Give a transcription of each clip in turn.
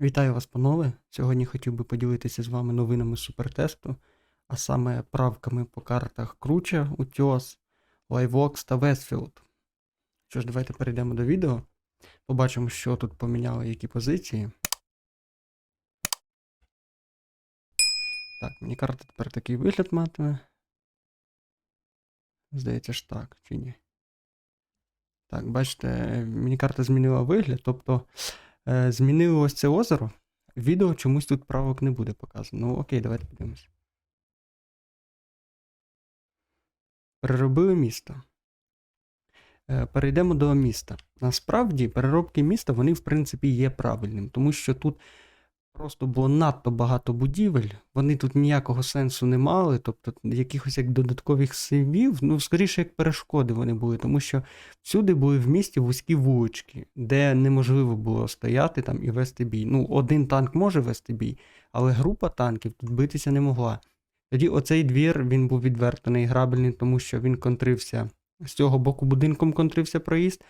Вітаю вас, панове! Сьогодні хотів би поділитися з вами новинами супертесту, а саме правками по картах Круча, Утьос, Лайвокс та Вестфілд. Що ж, давайте перейдемо до відео. Побачимо, що тут поміняли які позиції. Так, мені карта тепер такий вигляд матиме. Здається ж так, чи ні? Так, бачите, мені карта змінила вигляд, тобто. Е, Змінили ось це озеро. Відео чомусь тут правок не буде показано. Ну окей, давайте подивимось. Переробили місто. Е, Перейдемо до міста. Насправді, переробки міста, вони, в принципі, є правильним, тому що тут просто було надто багато будівель, вони тут ніякого сенсу не мали, тобто якихось як додаткових сейвів, ну, скоріше, як перешкоди вони були, тому що всюди були в місті вузькі вулички, де неможливо було стояти там і вести бій. Ну, один танк може вести бій, але група танків тут битися не могла. Тоді оцей двір він був відверто неіграбельний, тому що він контрився з цього боку будинком контрився проїзд,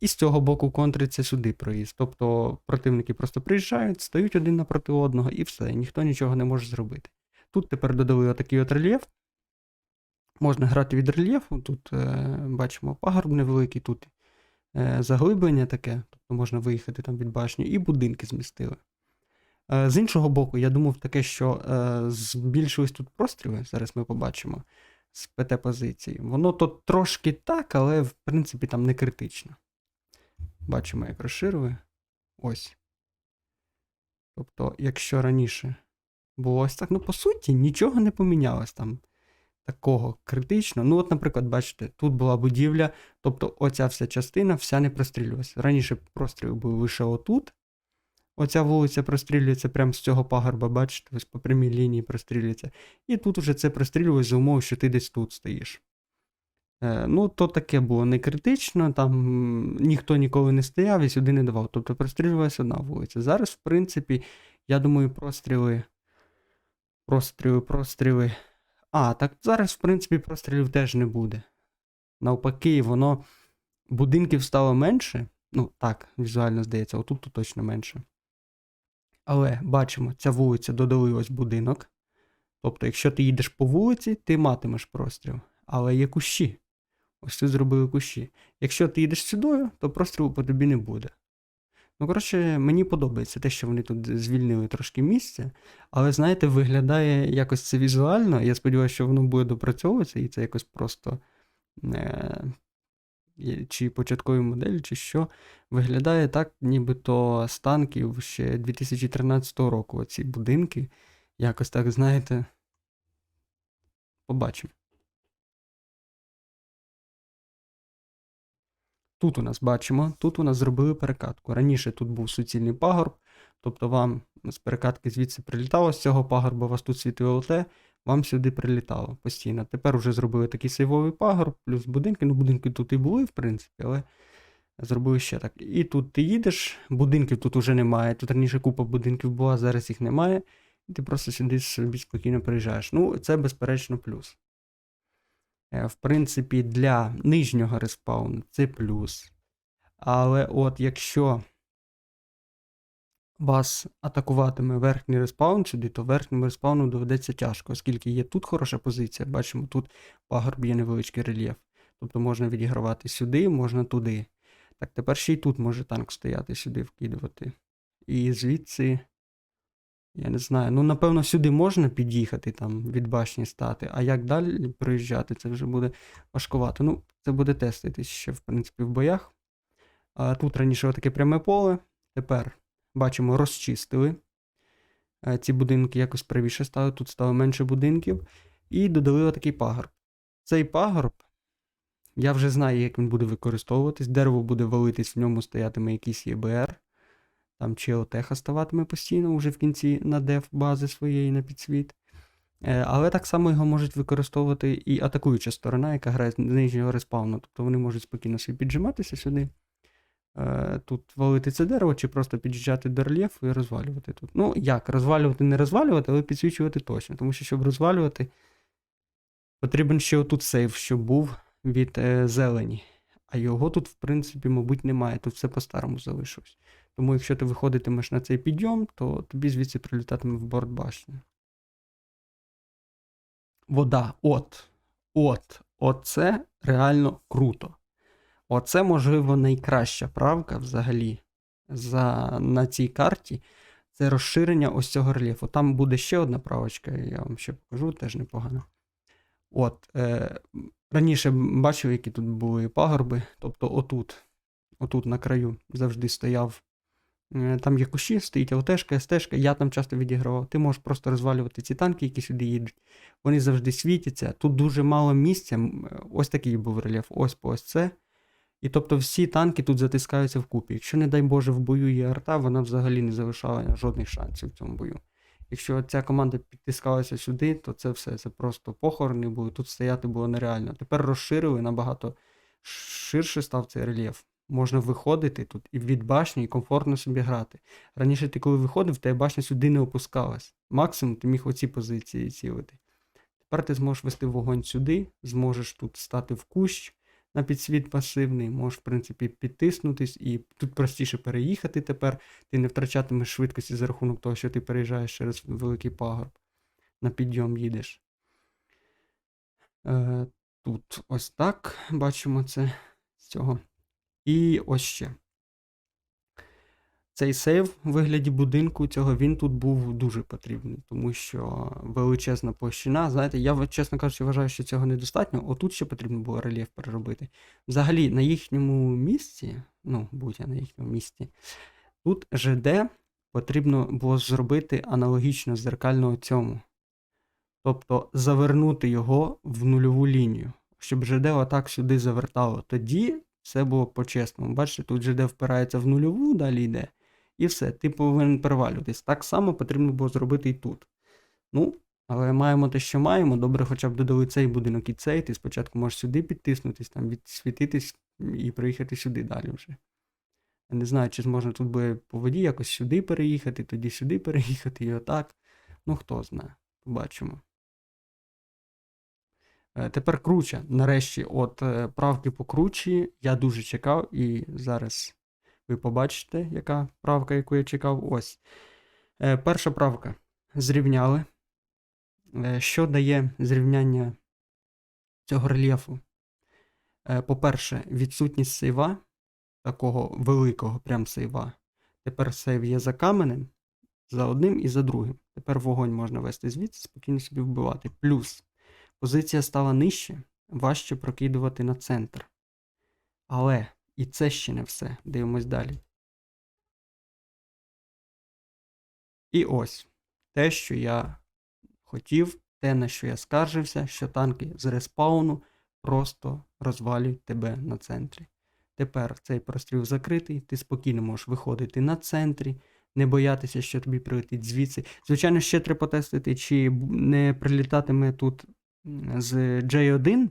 і з цього боку контриться сюди проїзд. Тобто противники просто приїжджають, стають один напроти одного, і все, ніхто нічого не може зробити. Тут тепер додали отакий от рельєф. Можна грати від рельєфу. Тут е, бачимо пагорб невеликий, тут е, заглиблення таке, тобто можна виїхати там від башні, і будинки змістили. Е, з іншого боку, я думав таке, що е, збільшились тут простріли, зараз ми побачимо з ПТ-позиції. Воно то трошки так, але в принципі там не критично. Бачимо, як розширили. Ось. Тобто, якщо раніше було ось так, ну по суті, нічого не помінялось там такого критично. Ну, от, наприклад, бачите, тут була будівля, тобто оця вся частина вся не прострілювалася. Раніше простріл був лише отут. Оця вулиця прострілюється прямо з цього пагорба, бачите, ось по прямій лінії прострілюється. І тут уже це прострілюється за умови, що ти десь тут стоїш. Е, ну, то таке було не критично, там ніхто ніколи не стояв і сюди не давав. Тобто прострілювалася одна вулиця. Зараз, в принципі, я думаю, простріли. Простріли, простріли. А, так зараз, в принципі, прострілів теж не буде. Навпаки, воно будинків стало менше. Ну, так, візуально здається, отут то точно менше. Але бачимо, ця вулиця додали ось будинок. Тобто, якщо ти їдеш по вулиці, ти матимеш простріл. Але є кущі. Ось тут зробили кущі. Якщо ти їдеш сюди, то прострілу по тобі не буде. Ну, коротше, мені подобається те, що вони тут звільнили трошки місця, але, знаєте, виглядає якось це візуально. Я сподіваюся, що воно буде допрацьовуватися, і це якось просто е, чи початкові моделі, чи що. Виглядає так, нібито з танків ще 2013 року. Оці будинки. Якось так, знаєте. Побачимо. Тут у нас бачимо, тут у нас зробили перекатку. Раніше тут був суцільний пагорб, тобто вам з перекатки звідси прилітало з цього пагорба, вас тут світило ЛТ, вам сюди прилітало постійно. Тепер вже зробили такий сейвовий пагорб, плюс будинки. Ну, будинки тут і були, в принципі, але зробили ще так. І тут ти їдеш, будинків тут уже немає. Тут раніше купа будинків була, зараз їх немає. І ти просто сюди собі спокійно приїжджаєш. Ну, це безперечно плюс. Е, В принципі, для нижнього респауну це плюс. Але от якщо вас атакуватиме верхній респаун сюди, то верхньому респауну доведеться тяжко, оскільки є тут хороша позиція. Бачимо, тут пагорб є невеличкий рельєф. Тобто можна відігравати сюди, можна туди. Так, тепер ще й тут може танк стояти, сюди вкидувати. І звідси. Я не знаю. Ну, напевно, сюди можна під'їхати, там, від башні стати, а як далі проїжджати, це вже буде важкувато. Ну, це буде теститись ще, в принципі, в боях. А тут раніше отаке пряме поле. Тепер бачимо, розчистили. Ці будинки якось правіше стали, тут стало менше будинків. І додали отакий пагорб. Цей пагорб, я вже знаю, як він буде використовуватись. Дерево буде валитись, в ньому стоятиме якийсь ЄБР. Там чи ОТЕХа ставатиме постійно вже в кінці на деф бази своєї на підсвіт. Е, Але так само його можуть використовувати і атакуюча сторона, яка грає з нижнього респауну. Тобто вони можуть спокійно собі піджиматися сюди. е, Тут валити це дерево, чи просто під'їжджати до рельєфу і розвалювати тут. Ну, як, розвалювати, не розвалювати, але підсвічувати точно. Тому що, щоб розвалювати, потрібен ще отут сейф, щоб був від е, зелені. А його тут, в принципі, мабуть, немає. Тут все по-старому залишилось. Тому якщо ти виходитимеш на цей підйом, то тобі звідси прилітатиме в борт башні. Вода. От. От. Оце реально круто. Оце, можливо, найкраща правка взагалі за, на цій карті. Це розширення ось цього рельєфу. Там буде ще одна правочка, я вам ще покажу, теж непогано. От, е, раніше бачив, які тут були пагорби. Тобто, отут, отут на краю завжди стояв. Е, Там є кущі, стоїть ЛТшка, СТшка, я там часто відігравав. Ти можеш просто розвалювати ці танки, які сюди їдуть. Вони завжди світяться. Тут дуже мало місця. е, Ось такий був рельєф, ось по ось це. І тобто всі танки тут затискаються вкупі. Якщо, не дай Боже, в бою є арта, вона взагалі не залишала жодних шансів в цьому бою. Якщо ця команда підтискалася сюди, то це все це просто похорони були. Тут стояти було нереально. Тепер розширили набагато ширше став цей рельєф. Можна виходити тут і від башні, і комфортно собі грати. Раніше ти, коли виходив, тебе башня сюди не опускалась. Максимум ти міг оці позиції цілити. Тепер ти зможеш вести вогонь сюди, зможеш тут стати в кущ на підсвіт пасивний, можеш, в принципі, підтиснутись, і тут простіше переїхати тепер. Ти не втрачатимеш швидкості за рахунок того, що ти переїжджаєш через великий пагорб. На підйом їдеш. Е, тут ось так бачимо це з цього. І ось ще. Цей сейв у вигляді будинку цього він тут був дуже потрібний, тому що величезна площина. Знаєте, я чесно кажучи, вважаю, що цього недостатньо. Отут ще потрібно було рельєф переробити. Взагалі, на їхньому місці, ну, будь-я на їхньому місці, тут ЖД потрібно було зробити аналогічно зеркально цьому. Тобто завернути його в нульову лінію, щоб ЖД отак сюди завертало. Тоді все було по-чесному. Бачите, тут ЖД впирається в нульову, далі йде. І все, ти повинен перевалюватись. Так само потрібно було зробити і тут. Ну, але маємо те, що маємо. Добре, хоча б додали цей будинок і цей. Ти спочатку можеш сюди підтиснутись, там відсвітитись і приїхати сюди далі вже. Я не знаю, чи зможна тут буде по воді якось сюди переїхати, тоді сюди переїхати і отак. Ну, хто знає, побачимо. Е, Тепер круче. Нарешті, от е, правки по кручі я дуже чекав, і зараз ви побачите, яка правка, яку я чекав. Ось. Е, Перша правка. Зрівняли. Що дає зрівняння цього рельєфу? По-перше, відсутність сейва, такого великого прям сейва. Тепер сейв є за каменем, за одним і за другим. Тепер вогонь можна вести звідси, спокійно собі вбивати. Плюс. Позиція стала нижче, важче прокидувати на центр. Але і це ще не все. Дивимось далі. І ось те, що я хотів, те, на що я скаржився, що танки з респауну просто розвалюють тебе на центрі. Тепер цей простріл закритий, ти спокійно можеш виходити на центрі, не боятися, що тобі прилетить звідси. Звичайно, ще треба потестити, чи не прилітатиме тут з J1,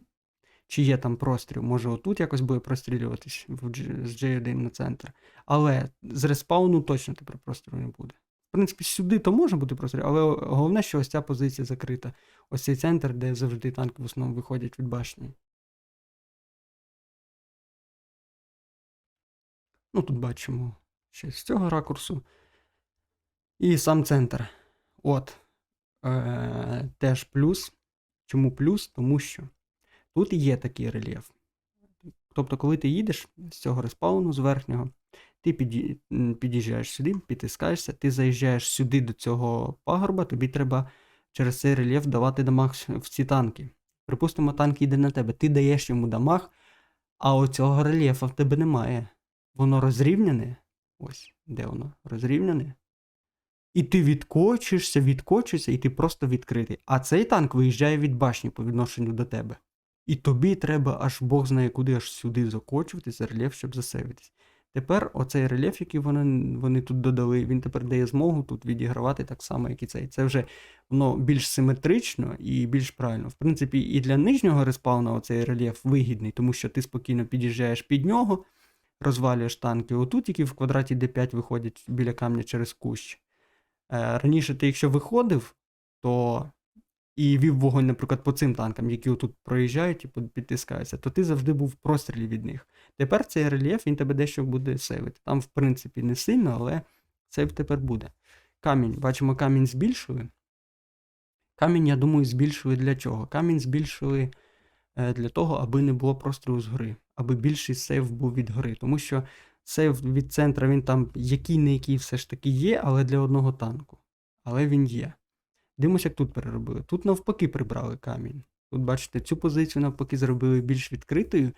чи є там простріл, може отут якось буде прострілюватись з J1 на центр. Але з респауну точно тепер прострілу не буде. В принципі, сюди то може бути простріл, але головне, що ось ця позиція закрита. Ось цей центр, де завжди танки в основному виходять від башні. Ну, тут бачимо ще з цього ракурсу. І сам центр. От. Е- теж плюс. Чому плюс? Тому що тут є такий рельєф. Тобто, коли ти їдеш з цього респауну, з верхнього, ти під'їжджаєш сюди, підтискаєшся, ти заїжджаєш сюди до цього пагорба, тобі треба через цей рельєф давати дамаг в ці танки. Припустимо, танк йде на тебе, ти даєш йому дамаг, а оцього рельєфа в тебе немає. Воно розрівняне. Ось, де воно? Розрівняне. І ти відкочишся, відкочишся, і ти просто відкритий. А цей танк виїжджає від башні по відношенню до тебе. І тобі треба аж Бог знає куди аж сюди закочуватися рельєф, щоб засейвитись. Тепер оцей рельєф, який вони, вони тут додали, він тепер дає змогу тут відігравати так само, як і цей. Це вже воно більш симетрично і більш правильно. В принципі, і для нижнього респауна оцей рельєф вигідний, тому що ти спокійно під'їжджаєш під нього, розвалюєш танки отут, які в квадраті D5 виходять біля камня через кущ. Е, Раніше ти, якщо виходив, то і вів вогонь, наприклад, по цим танкам, які отут проїжджають і підтискаються, то ти завжди був в прострілі від них. Тепер цей рельєф він тебе дещо буде сейвити. Там, в принципі, не сильно, але сейв тепер буде. Камінь, бачимо, камінь збільшили. Камінь, я думаю, збільшили для чого? Камінь збільшили е, для того, аби не було прострілу з гори, аби більший сейв був від гори. Тому що сейв від центра він там який не який все ж таки є, але для одного танку. Але він є. Дивимося, як тут переробили. Тут навпаки прибрали камінь. Тут, бачите, цю позицію навпаки зробили більш відкритою.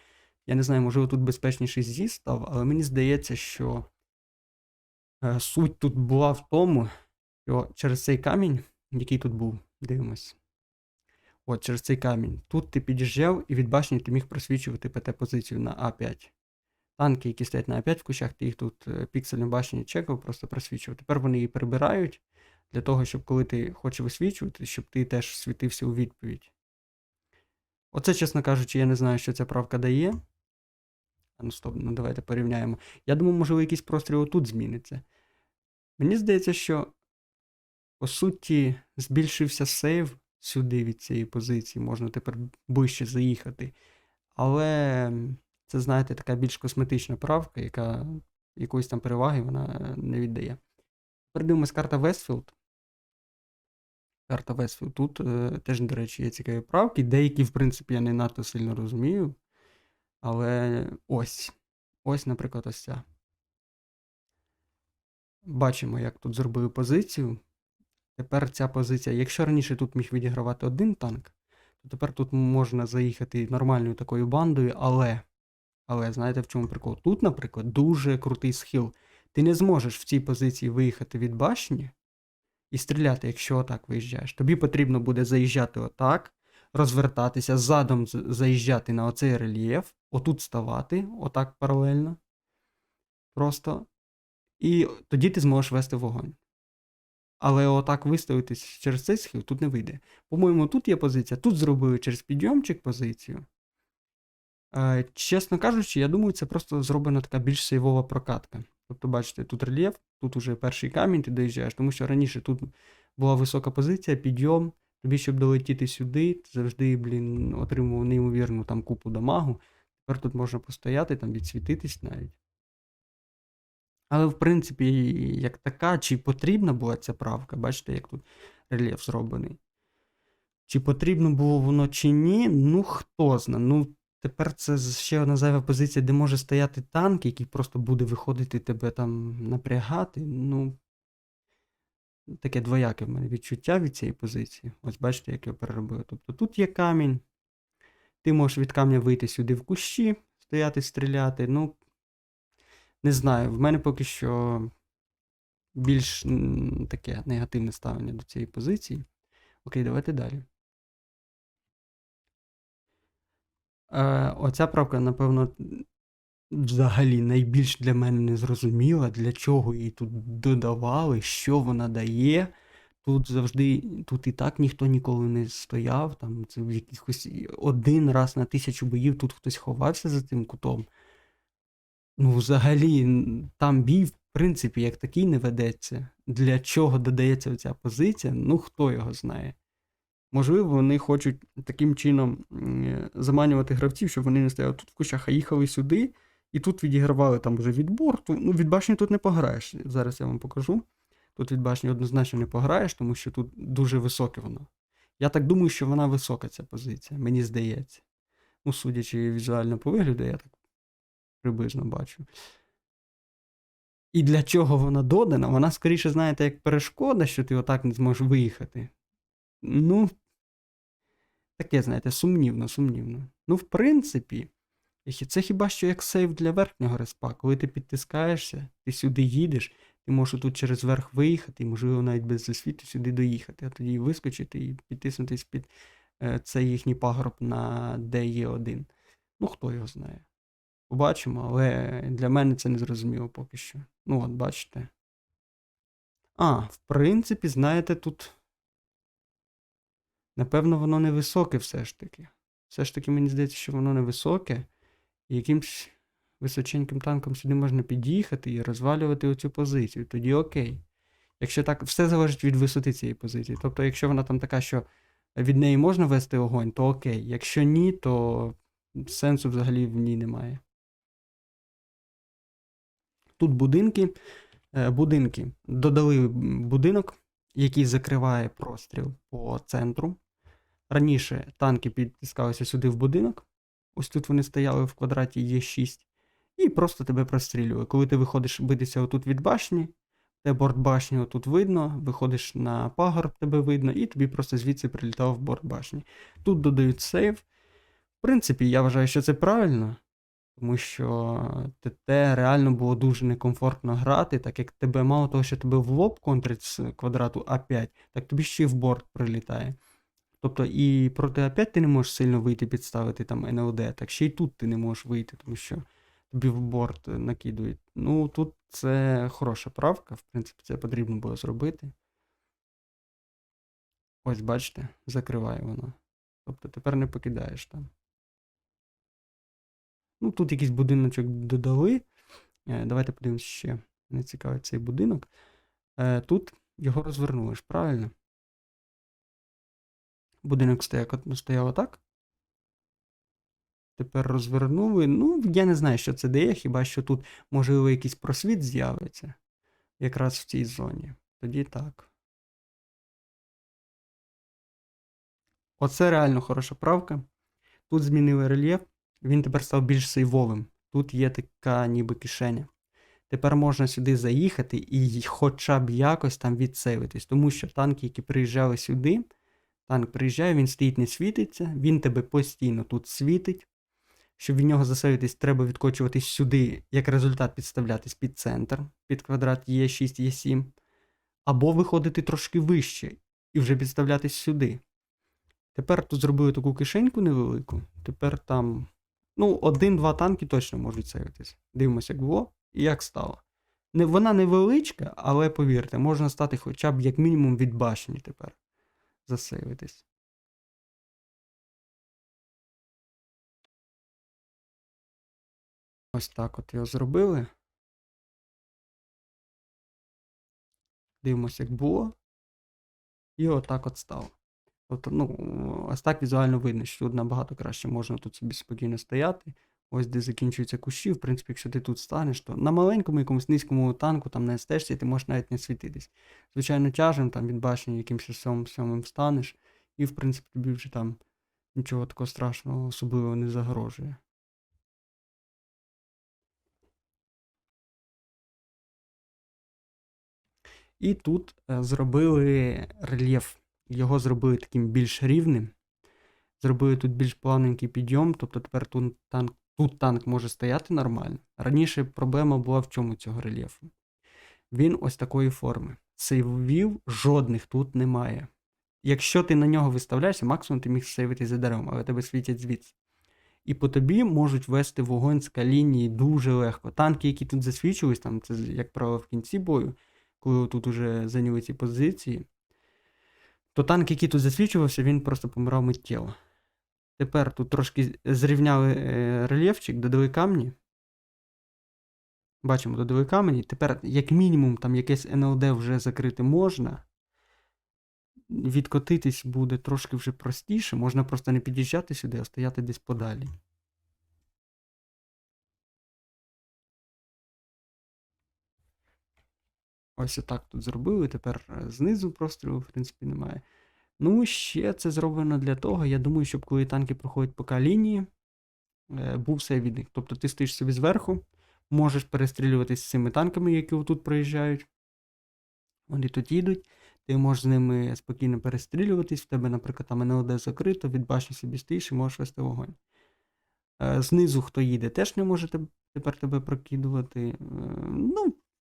Я не знаю, можливо, тут безпечніший з'їзд став, але мені здається, що е, суть тут була в тому, що через цей камінь, який тут був, дивимось. От, через цей камінь. Тут ти під'їжджав і від башні ти міг просвічувати ПТ-позицію на А5. Танки, які стоять на А5 в кущах, ти їх тут е, піксельну башню чекав, просто просвічував. Тепер вони її прибирають для того, щоб коли ти хочеш висвічувати, щоб ти теж світився у відповідь. Оце, чесно кажучи, я не знаю, що ця правка дає. Ну стоп, ну давайте порівняємо. Я думаю, можливо, якийсь простріл отут зміниться. Мені здається, що по суті збільшився сейв сюди від цієї позиції, можна тепер ближче заїхати. Але це, знаєте, така більш косметична правка, яка якоїсь там переваги вона е, не віддає. Передивимось карта Вестфілд. Карта Вестфілд. Тут е, теж, до речі, є цікаві правки. Деякі, в принципі, я не надто сильно розумію. Але ось. Ось, наприклад, ось ця. Бачимо, як тут зробили позицію. Тепер ця позиція. Якщо раніше тут міг відігравати один танк, то тепер тут можна заїхати нормальною такою бандою, але. Але знаєте, в чому прикол? Тут, наприклад, дуже крутий схил. Ти не зможеш в цій позиції виїхати від башні і стріляти, якщо отак виїжджаєш. Тобі потрібно буде заїжджати отак, розвертатися, задом заїжджати на оцей рельєф, отут ставати, отак паралельно. Просто. І тоді ти зможеш вести вогонь. Але отак виставитись через цей схил тут не вийде. По-моєму, тут є позиція, тут зробили через підйомчик позицію. Е, чесно кажучи, я думаю, це просто зроблена така більш сейвова прокатка. Тобто, бачите, тут рельєф, тут уже перший камінь ти доїжджаєш, тому що раніше тут була висока позиція, підйом. Тобі, щоб долетіти сюди, завжди, блін, отримував неймовірну там купу дамагу. Тепер тут можна постояти, там відсвітитись навіть. Але, в принципі, як така, чи потрібна була ця правка, бачите, як тут рельєф зроблений. Чи потрібно було воно чи ні, ну хто зна. Ну, тепер це ще одна зайва позиція, де може стояти танк, який просто буде виходити тебе там напрягати. Ну, таке двояке в мене відчуття від цієї позиції. Ось бачите, як я переробив. Тобто тут є камінь. Ти можеш від камня вийти сюди в кущі, стояти, стріляти. Ну, не знаю, в мене поки що більш таке негативне ставлення до цієї позиції. Окей, давайте далі. Е, оця правка, напевно, взагалі найбільш для мене незрозуміла, для чого її тут додавали, що вона дає. Тут завжди, тут і так ніхто ніколи не стояв. Там це в якихось один раз на тисячу боїв тут хтось ховався за цим кутом. Ну, взагалі, там бій, в принципі, як такий не ведеться. Для чого додається ця позиція? Ну, хто його знає. Можливо, вони хочуть таким чином заманювати гравців, щоб вони не стояли тут в кущах, а їхали сюди, і тут відігравали там вже відбор. Ну, від башні тут не пограєш. Зараз я вам покажу. Тут від башні однозначно не пограєш, тому що тут дуже високе воно. Я так думаю, що вона висока, ця позиція, мені здається. Ну, судячи візуально по вигляду, я так приблизно бачу. І для чого вона додана? Вона, скоріше, знаєте, як перешкода, що ти отак не зможеш виїхати. Ну, таке, знаєте, сумнівно, сумнівно. Ну, в принципі, це хіба що як сейв для верхнього респа. Коли ти підтискаєшся, ти сюди їдеш, ти можеш тут через верх виїхати, і, можливо, навіть без засвіту сюди доїхати, а тоді вискочити і підтиснутись під е, цей їхній пагорб на DE1. Ну, хто його знає. Побачимо, але для мене це не зрозуміло поки що. Ну, от, бачите. А, в принципі, знаєте, тут. Напевно, воно невисоке все ж таки. Все ж таки, мені здається, що воно невисоке. І якимсь височеньким танком сюди можна під'їхати і розвалювати оцю позицію. Тоді окей. Якщо так, все залежить від висоти цієї позиції. Тобто, якщо вона там така, що від неї можна вести огонь, то окей. Якщо ні, то сенсу взагалі в ній немає. Тут будинки. Е, будинки. Додали будинок, який закриває простріл по центру. Раніше танки підтискалися сюди в будинок. Ось тут вони стояли в квадраті Е6. І просто тебе прострілювали. Коли ти виходиш битися отут від башні, те борт башні отут видно, виходиш на пагорб, тебе видно, і тобі просто звідси прилітав в борт башні. Тут додають сейв. В принципі, я вважаю, що це правильно, тому що ТТ реально було дуже некомфортно грати, так як тебе мало того, що тебе в лоб контрить з квадрату А5, так тобі ще й в борт прилітає. Тобто і проти А5 ти не можеш сильно вийти підставити там НЛД, так ще й тут ти не можеш вийти, тому що тобі в борт накидують. Ну, тут це хороша правка, в принципі, це потрібно було зробити. Ось, бачите, закриває воно. Тобто тепер не покидаєш там. Ну, тут якийсь будиночок додали. Е, Давайте подивимось ще. Не цікавить цей будинок. Е, Тут його розвернули ж, правильно? Будинок стояв, отак. Тепер розвернули. Ну, я не знаю, що це дає, хіба що тут, можливо, якийсь просвіт з'явиться. Якраз в цій зоні. Тоді так. Оце реально хороша правка. Тут змінили рельєф, він тепер став більш сейвовим. Тут є така ніби кишеня. Тепер можна сюди заїхати і хоча б якось там відсейвитись. Тому що танки, які приїжджали сюди, танк приїжджає, він стоїть, не світиться, він тебе постійно тут світить. Щоб від нього засейвитись, треба відкочуватись сюди, як результат підставлятись під центр, під квадрат Е6, Е7. Або виходити трошки вище і вже підставлятись сюди. Тепер тут зробили таку кишеньку невелику. Тепер там. Ну, один-два танки точно можуть сейвитись. Дивимося, як було і як стало. Не, Вона невеличка, але повірте, можна стати хоча б як мінімум від башні тепер. Засейвитись. Ось так от його зробили. Дивимося, як було. І отак от стало. Тобто, ну, ось так візуально видно, що тут набагато краще можна тут собі спокійно стояти. Ось де закінчуються кущі. В принципі, якщо ти тут станеш, то на маленькому якомусь низькому танку, там на стежці, ти можеш навіть не світитись. Звичайно, тяжем, там від башні якимось сьомим сьомим встанеш, і, в принципі, тобі вже там нічого такого страшного особливо не загрожує. І тут е, зробили рельєф. Його зробили таким більш рівним. Зробили тут більш плавненький підйом, тобто тепер тут танк, тут танк може стояти нормально. Раніше проблема була в чому цього рельєфу. Він ось такої форми. Сейвів жодних тут немає. Якщо ти на нього виставляєшся, максимум ти міг сейвити за деревом, але тебе світять звідси. І по тобі можуть вести вогонь з лінії дуже легко. Танки, які тут засвічувались, там це, як правило, в кінці бою, коли тут уже зайняли ці позиції, то танк, який тут засвічувався, він просто помирав миттєво. Тепер тут трошки зрівняли е, рельєфчик, додали камні. Бачимо, додали камені. Тепер, як мінімум, там якесь НЛД вже закрити можна. Відкотитись буде трошки вже простіше. Можна просто не під'їжджати сюди, а стояти десь подалі. Ось отак тут зробили. Тепер е, знизу прострілу, в принципі, немає. Ну, ще це зроблено для того, я думаю, щоб коли танки проходять по лінії, е, був сейвідник. Тобто ти стоїш собі зверху, можеш перестрілюватися з цими танками, які отут проїжджають. Вони тут їдуть, ти можеш з ними спокійно перестрілюватись, в тебе, наприклад, там НЛД закрито, від башні собі стоїш і можеш вести вогонь. Е, знизу, хто їде, теж не може тепер тебе прокидувати. Е, ну,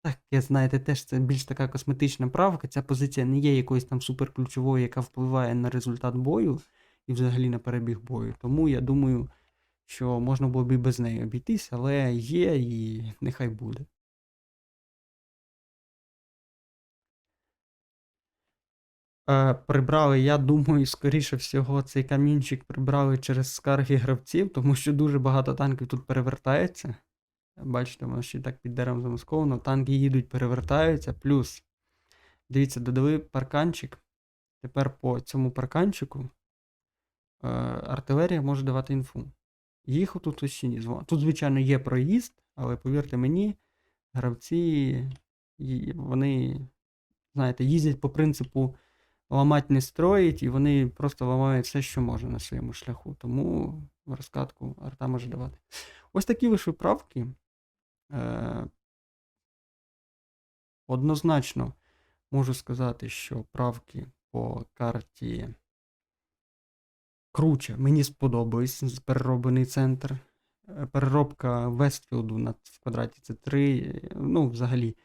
Таке, знаєте, теж це більш така косметична правка. Ця позиція не є якоюсь там суперключовою, яка впливає на результат бою і взагалі на перебіг бою. Тому я думаю, що можна було б і без неї обійтись, але є і нехай буде. Е, Прибрали, я думаю, скоріше всього, цей камінчик прибрали через скарги гравців, тому що дуже багато танків тут перевертається. Бачите, воно ще так під деревом замасковано. Танки їдуть, перевертаються. Плюс, дивіться, додали парканчик. Тепер по цьому парканчику е, артилерія може давати інфу. Їх тут ще ні. Тут, звичайно, є проїзд, але повірте мені, гравці, вони, знаєте, їздять по принципу ламать не строїть, і вони просто ламають все, що може на своєму шляху. Тому розкатку арта може давати. Ось такі лише правки. Е, однозначно можу сказати, що правки по карті круче. Мені сподобались з- перероблений центр. Е, Переробка Вестфілду на в квадраті це 3. Ну, взагалі,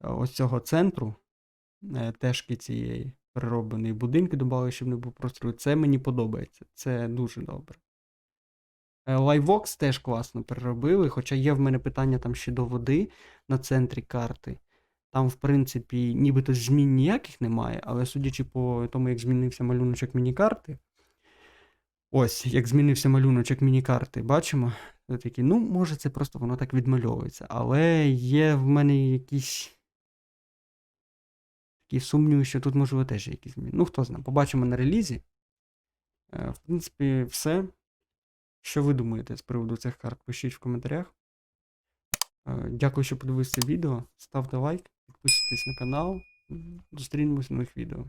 е, ось цього центру, е, тежки цієї переробленої будинки додали, щоб не був прострою. Це мені подобається. Це дуже добре. Е, Livebox теж класно переробили, хоча є в мене питання там ще до води на центрі карти. Там, в принципі, нібито змін ніяких немає, але судячи по тому, як змінився малюночок мінікарти. Ось, як змінився малюночок мінікарти, бачимо. Такі, ну, може, це просто воно так відмальовується. Але є в мене якісь. Такі сумніви, що тут, можливо, теж є якісь зміни. Ну, хто знає, побачимо на релізі. Е, В принципі, все. Що ви думаєте з приводу цих карт? Пишіть в коментарях. Е, Дякую, що подивилися відео. Ставте лайк, підписуйтесь на канал. Зустрінемось в нових відео.